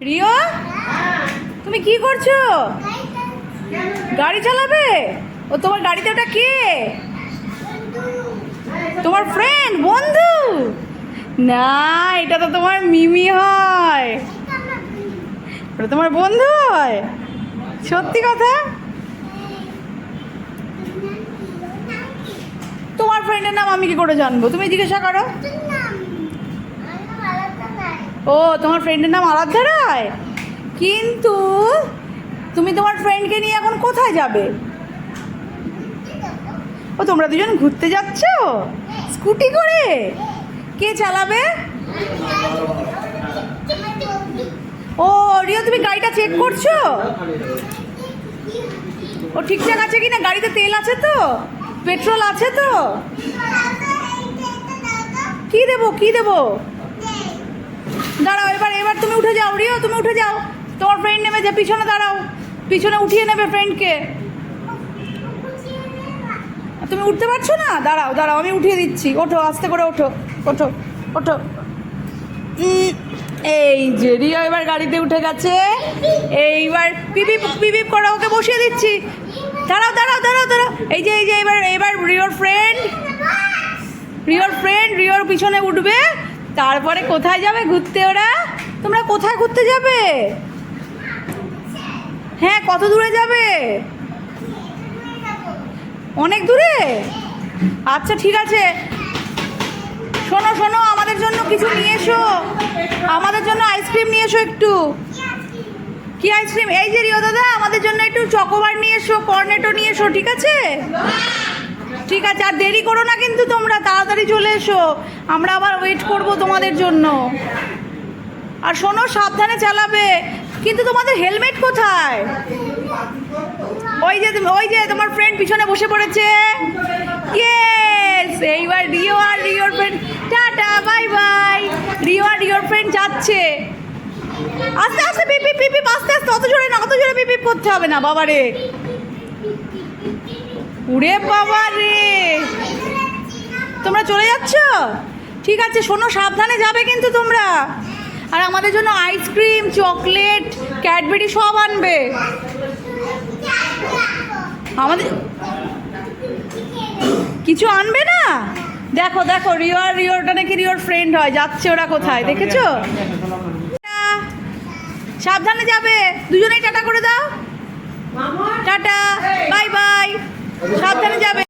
Rio? তুমি কি করছ? গাড়ি চালাবে? ও, তোমার গাড়িতে ওটা কে? তোমার ফ্রেন্ড বন্ধু? না, এটা তো তোমার মিমি হয়। ওটা তোমার বন্ধু হয়। সত্যি কথা? তোমার ফ্রেন্ডের নাম আমি কি করে জানব? তুমি জিজ্ঞাসা করো। ও, তোমার ফ্রেন্ডের নাম আরাধ্যা রায়? কিন্তু তুমি তোমার ফ্রেন্ডকে নিয়ে এখন কোথায় যাবে? ও, তোমরা দুজন ঘুরতে যাচ্ছ? স্কুটি করে? কে চালাবে? ও, রিও, তুমি গাড়িটা চেক করছ? ও, ঠিকঠাক আছে কি না গাড়িতে তেল আছে তো? পেট্রোল আছে তো? কি দেবো কি দেবো? দাঁড়াও, এবার এবার তুমি উঠে যাও, রিও, তুমি উঠে যাও। তোমার ফ্রেন্ড নেমে যে পিছনে দাঁড়াও, পিছনে উঠিয়ে নেবে ফ্রেন্ডকে তুমি উঠতে পারছ না? দাঁড়াও দাঁড়াও, আমি উঠিয়ে দিচ্ছি। ওঠো, আস্তে করে ওঠো ওঠো ওঠো। এই যে রিয়া এবার গাড়িতে উঠে গেছে। এইবার পিপিপ পিপিপ করে ওকে বসিয়ে দিচ্ছি। দাঁড়াও দাঁড়াও দাঁড়াও দাঁড়াও। এই যে এই যে, এবার এবার রিওর ফ্রেন্ড রিওর ফ্রেন্ড রিওর পিছনে উঠবে। তারপরে কোথায় যাবে ঘুরতে ওরা? তোমরা কোথায় ঘুরতে যাবে? হ্যাঁ কত দূরে যাবে? অনেক দূরে? আচ্ছা ঠিক আছে। শোনো শোনো, আমাদের জন্য কিছু নিয়ে এসো। আমাদের জন্য আইসক্রিম নিয়ে এসো একটু। কি আইসক্রিম এই যে রিও দাদা, আমাদের জন্য একটু চকোবার নিয়ে এসো কর্নেটো নিয়ে এসো, ঠিক আছে? ঠিক আছে, আর দেরি করো না কিন্তু তোমরা, তাড়াতাড়ি চলে এসো। আমরা আবার ওয়েট করব তোমাদের জন্য। আর শোনো, সাবধানে চালাবে। কিন্তু তোমাদের হেলমেট কোথায়? ওই যে ওই যে তোমার ফ্রেন্ড পিছনে বসে পড়েছে। ইয়েস এইবার রিও আর রিওর friend tata bye bye Rio আর রিওর ফ্রেন্ড যাচ্ছে। আস্তে আস্তে পিপি পিপি আস্তে আস্তে, অত জোরে না, অত জোরে পিপি করতে হবে না বাবা রে উড়ে বাবা রে। তোমরা চলে যাচ্ছ? ঠিক আছে, শোনো, সাবধানে যাবে কিন্তু তোমরা। আর আমাদের জন্য আইসক্রিম চকলেট ক্যাডবেরি সব আনবে। আমাদের কিছু আনবে না? দেখো দেখো, রিওর, রিওরটা নাকি রিওর ফ্রেন্ড হয়। যাচ্ছে ওরা কোথায়, দেখেছ? সাবধানে যাবে। দুজনেই টাটা করে দাও। টাটা। সাবধানে যাবে।